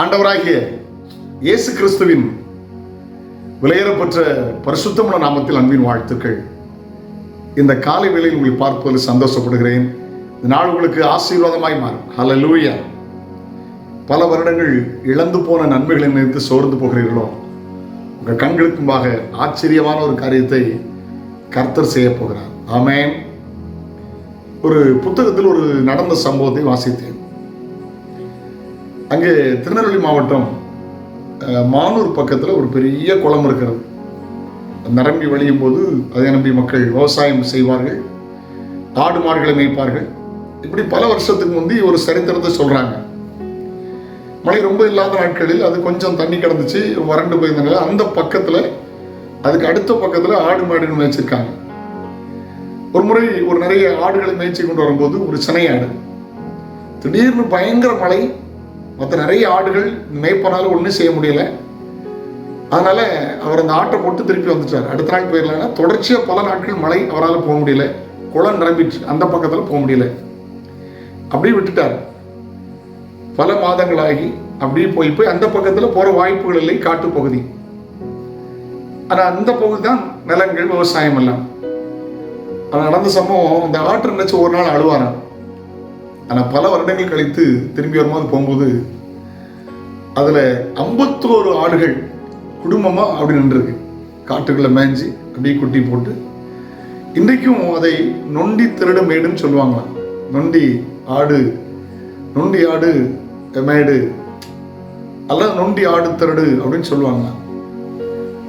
ஆண்டவராகிய இயேசு கிறிஸ்துவின் விலையேறப்பெற்ற பரிசுத்தமுள்ள நாமத்தில் அன்பின் வாழ்த்துக்கள். இந்த காலை வேளையில் உங்களை பார்ப்பதில் சந்தோஷப்படுகிறேன். இந்த நாள் உங்களுக்கு ஆசீர்வாதமாய் மாறும். ஹalleluya பல வருடங்கள் இழந்து போன நன்மைகளை நினைத்து சோர்ந்து போகிறீர்களோ? உங்கள் கண்களுக்கு முன்பாக ஆச்சரியமான ஒரு காரியத்தை கர்த்தர் செய்ய போகிறார். ஆமேன் ஒரு புத்தகத்தில் ஒரு நடந்த சம்பவத்தை வாசித்தேன். அங்கே திருநெல்வேலி மாவட்டம் மானூர் பக்கத்தில் ஒரு பெரிய குளம் இருக்கிறது. நிரம்பி வழியும் போது அதை நம்பி மக்கள் விவசாயம் செய்வார்கள் ஆடு மாடுகளை மேய்ப்பார்கள். இப்படி பல வருஷத்துக்கு முந்தி ஒரு சரித்திரத்தை சொல்கிறாங்க மழை ரொம்ப இல்லாத நாட்களில் அது கொஞ்சம் தண்ணி கிடந்துச்சு வறண்டு போயிருந்தனால அந்த பக்கத்தில் அதுக்கு அடுத்த பக்கத்தில் ஆடு மாடுகள் மேய்ச்சிருக்காங்க ஒரு முறை ஒரு நிறைய ஆடுகளை மேய்ச்சி கொண்டு வரும்போது ஒரு சினை ஆடு திடீர்னு பயங்கர மழை மற்ற நிறைய ஆடுகள் மேய்ப்பனாலும் ஒன்றும் செய்ய முடியல. அதனால அவர் அந்த ஆட்டை போட்டு திருப்பி வந்துட்டார். அடுத்த நாள் போயிடலன்னா தொடர்ச்சியாக பல நாட்கள் மழை அவரால் போக முடியல. குளம் நிரம்பிடுச்சு. அந்த பக்கத்தில் போக முடியல. அப்படியே விட்டுட்டார். பல மாதங்களாகி அப்படியே போய் போய் அந்த பக்கத்தில் போகிற வாய்ப்புகள் இல்லை காட்டு பகுதி. ஆனால் அந்த பகுதி தான் நிலங்கள் விவசாயம் எல்லாம். ஆனால் நடந்த சம்பவம் அந்த ஆட்டு நினைச்சு ஒரு நாள் அழுவாரான் ஆனால் பல வருடங்கள் கழித்து திரும்பி வரும்போது போகும்போது அதில் ஐம்பத்தோரு ஆடுகள் குடும்பமாக அப்படி நின்றுருக்கு. காட்டுக்குள்ளே மேய்ஞ்சி அப்படியே குட்டி போட்டு இன்றைக்கும் அதை நொண்டி திருடு மேடுன்னு சொல்லுவாங்களாம். நொண்டி ஆடு நொண்டி ஆடு மேடு அல்லது நொண்டி ஆடு திருடு அப்படின்னு சொல்லுவாங்களாம்.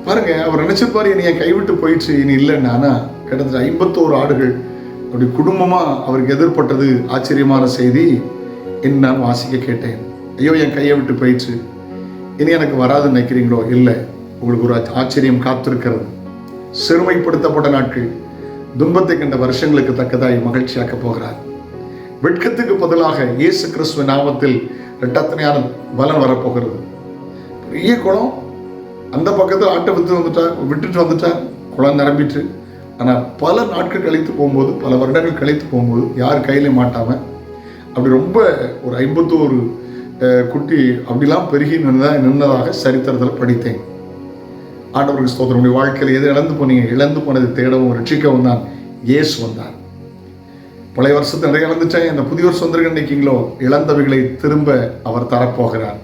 பாருங்க அவர் நினைச்சிருப்பாரு நீ என் கைவிட்டு போயிடுச்சு இனி இல்லைன்னா. கிட்டத்தட்ட ஐம்பத்தோரு ஆடுகள் அப்படி குடும்பமா அவருக்கு எதிர்பட்டது ஆச்சரியமான செய்தி. என்ன நான் வாசிக்க கேட்டேன். ஐயோ என் கையை விட்டு போயிடுச்சு இனி எனக்கு வராதுன்னு நினைக்கிறீங்களோ? இல்லை. உங்களுக்கு ஒரு ஆச்சரியம் காத்திருக்கிறது. சிறுமைப்படுத்தப்பட்ட நாட்கள். துன்பத்தை கண்ட வருஷங்களுக்கு தக்கதாய் மகிழ்ச்சியாக்க போகிறார். வெட்கத்துக்கு பதிலாக இயேசு கிறிஸ்துவ நாமத்தில் இரட்டத்தனையான பலன் வரப்போகிறது. பெரிய குளம். அந்த பக்கத்தில் ஆட்டை விட்டு வந்துட்டா விட்டுட்டு வந்துட்டா குளம் நிரம்பிட்டு. ஆனால் பல நாட்கள் கழித்து போகும்போது பல வருடங்கள் கழித்து போகும்போது யார் கையில மாட்டாமல் அப்படி ரொம்ப ஒரு ஐம்பத்தோரு குட்டி அப்படிலாம் பெருகி நின்றதா நின்றதாக சரித்திரத்தில் படித்தேன். ஆண்டவருக்கு ஸ்தோத்திரமுடைய வாழ்க்கையில் எது இழந்து போனீங்க? இழந்து போனதை தேடவும் ரட்சிக்கவும் தான் இயேசு வந்தார். பழைய வருஷத்தை நிறைய இழந்துட்டேன் இந்த புதிய வருஷம் வந்திருக்க நினைக்கிங்களோ இழந்தவைகளை திரும்ப அவர் தரப்போகிறார்.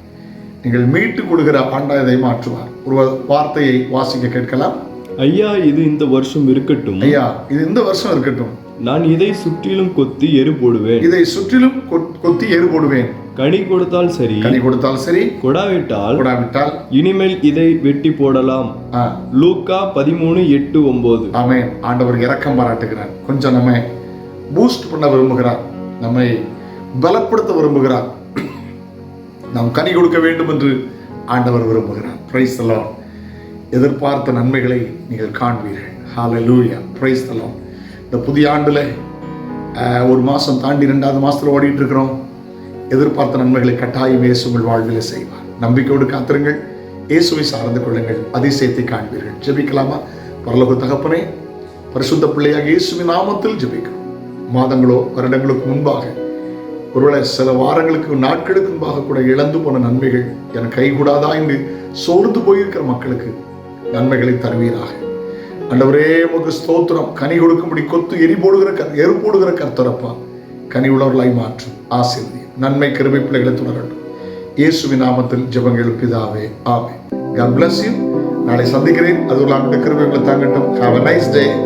நீங்கள் மீட்டு கொடுக்கிற ஆண்டாயதை மாற்றுவார். ஒரு வார்த்தையை வாசிக்க கேட்கலாம். ஐயா இது இந்த வருஷம் இருக்கட்டும். ஐயா இது இந்த வருஷம் இருக்கட்டும். நான் இதை சுற்றிலும் கொத்தி எரு போடுவேன். இதை சுற்றிலும் கொத்தி எரு போடுவேன். கனி கொடுத்தால் சரி. கனி கொடுத்தால் சரி. கொடாவிட்டால் கூடாவிட்டால் இனிமேல் இதை வெட்டி போடலாம். லூக்கா பதிமூணு எட்டு ஒன்பது ஆமென். ஆண்டவர் இரக்கம் பாராட்டுகிறார். கொஞ்சம் நம்ம பூஸ்ட் பண்ண விரும்புகிறார். நம்மை பலப்படுத்த விரும்புகிறார். நாம் கனி கொடுக்க வேண்டும் என்று ஆண்டவர் விரும்புகிறார். பிரைஸ் தலாம் எதிர்பார்த்த நன்மைகளை நீங்கள் காண்பீர்கள். ஹalleluya பிரைஸ் தலம் இந்த புதிய ஆண்டில் ஒரு மாதம் தாண்டி ரெண்டாவது மாதத்தில் ஓடிட்டு இருக்கிறோம் எதிர்பார்த்த நன்மைகளை கட்டாயம் இயேசு உங்கள் வாழ்வில் செய்வார். நம்பிக்கையோடு காத்திருங்கள். இயேசுவை சார்ந்து கொள்ளுங்கள். அதிசயத்தை காண்பீர்கள். ஜெபிக்கலாமா? பரலோக தகப்பனே பரிசுத்த பிள்ளையாக இயேசுவின் நாமத்தில் ஜெபிக்கிறோம். மாதங்களோ வருடங்களுக்கு முன்பாக ஒருவேளை சில வாரங்களுக்கு நாட்களுக்கு முன்பாக கூட இழந்து போன நன்மைகள் என கைகூடாதா என்று சோர்ந்து போயிருக்கிற மக்களுக்கு நன்மைகளை தருவீராக. அண்டவரே உமக்கு ஸ்தோத்திரம். கனி கொடுக்கும்படி கொத்து எரி போடுகிற கர் எரு போடுகிற கர்த்தரப்பா கனி உள்ளவர்களாய் மாற்றும் ஆசிரியர் நன்மை கிருபை பிள்ளைகளை தொடரட்டும் இயேசுவின் நாமத்தில் ஜபங்கள் பிதாவே ஆமே God பிளஸ் யூ நாளை சந்திக்கிறேன். அது ஒரு கிருபை உங்களை தாங்கட்டும். Have a nice day